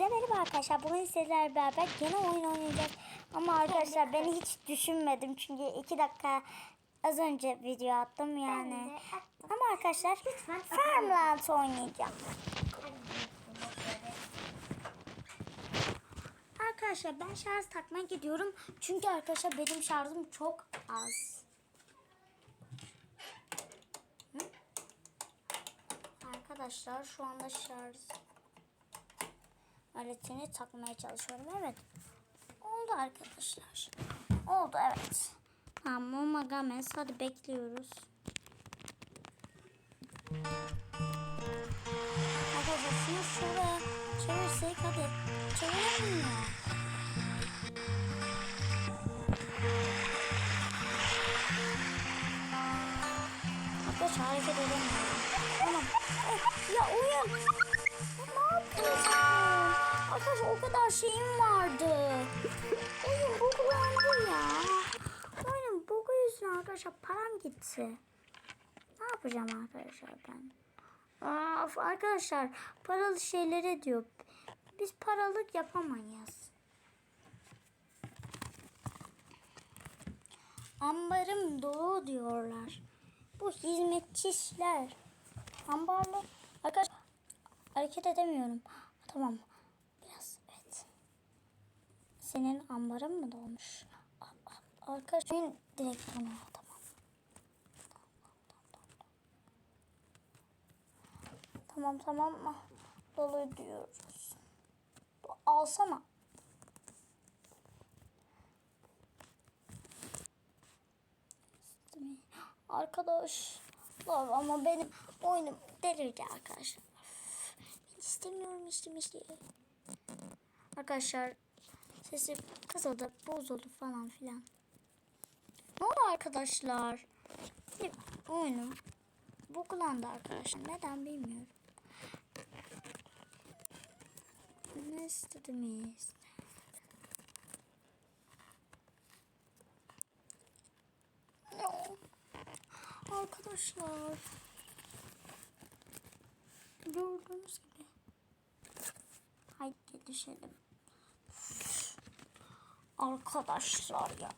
Hepinize merhaba arkadaşlar. Bugün sizlerle beraber yine oyun oynayacağız. Ama arkadaşlar beni hiç düşünmedim. Çünkü iki dakika az önce video attım yani. attım. Ama arkadaşlar Lütfen Farmland oynayacağım. Arkadaşlar ben şarj takmaya gidiyorum. Çünkü arkadaşlar benim şarjım çok az. Hı? Arkadaşlar şu anda şarj aletini takmaya çalışıyorum. Evet. Oldu arkadaşlar. Oldu evet. Tamam Magames hadi bekliyoruz. Arkadaşlar şunu şuraya çevirsek hadi. Çevirelim mi? Arkadaşlar hareket edemiyorum. Tamam. Ya oyun. Arkadaşlar param gitti. Ne yapacağım arkadaşlar ben? Of arkadaşlar paralı şeylere diyor. Biz paralık yapamayız. Ambarım dolu diyorlar. Bu hizmetçiler. Ambarlı. Arkadaşlar hareket edemiyorum. Tamam. Biraz evet. Senin ambarın mı dolmuş? Arkadaşlar direkt bunu tamam. Tamam tamam mı? Dolu diyoruz. Alsana. Arkadaşlar ama benim oyunum delirdi arkadaşlar. Ben istemiyorum işte. Arkadaşlar sesi kısıldı, bozuldu falan filan. Ne oldu arkadaşlar? Oyunum buglandı arkadaşlar. Neden bilmiyorum. Ne istediniz? No. Arkadaşlar. Gördüğünüz gibi. Haydi düşelim. Arkadaşlar ya.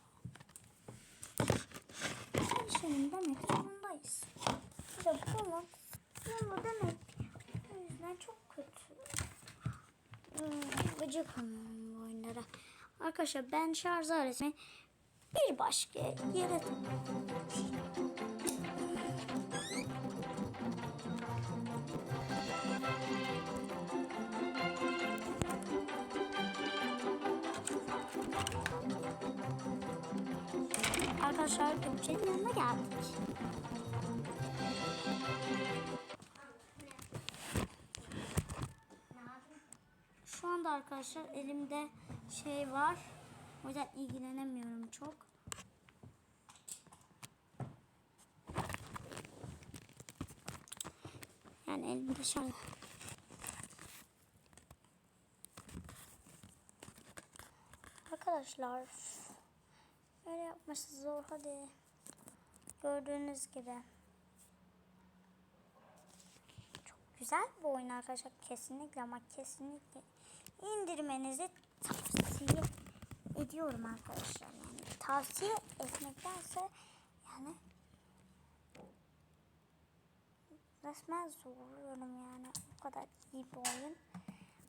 Her şeyin demek zorundayız. İşte bunu, bunu demek o yüzden çok gıcık bu oyunlara. Arkadaşlar ben şarj aletini bir başka yere Arkadaşlar Gökçe'nin yanına geldik. Anda arkadaşlar elimde şey var. O yüzden ilgilenemiyorum çok. Yani elimde şöyle. Arkadaşlar öyle yapması zor hadi. Gördüğünüz gibi. Çok güzel bir oyun arkadaşlar kesinlikle ama kesinlikle indirmenizi tavsiye ediyorum arkadaşlar. Yani tavsiye etmektense yani resmen zorluyorum yani o kadar iyi bir oyun.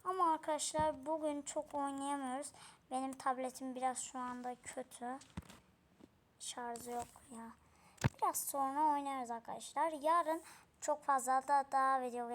Ama arkadaşlar bugün çok oynayamıyoruz. Benim tabletim biraz şu anda kötü. Şarjı yok ya. Biraz sonra oynarız arkadaşlar. Yarın çok fazla da daha video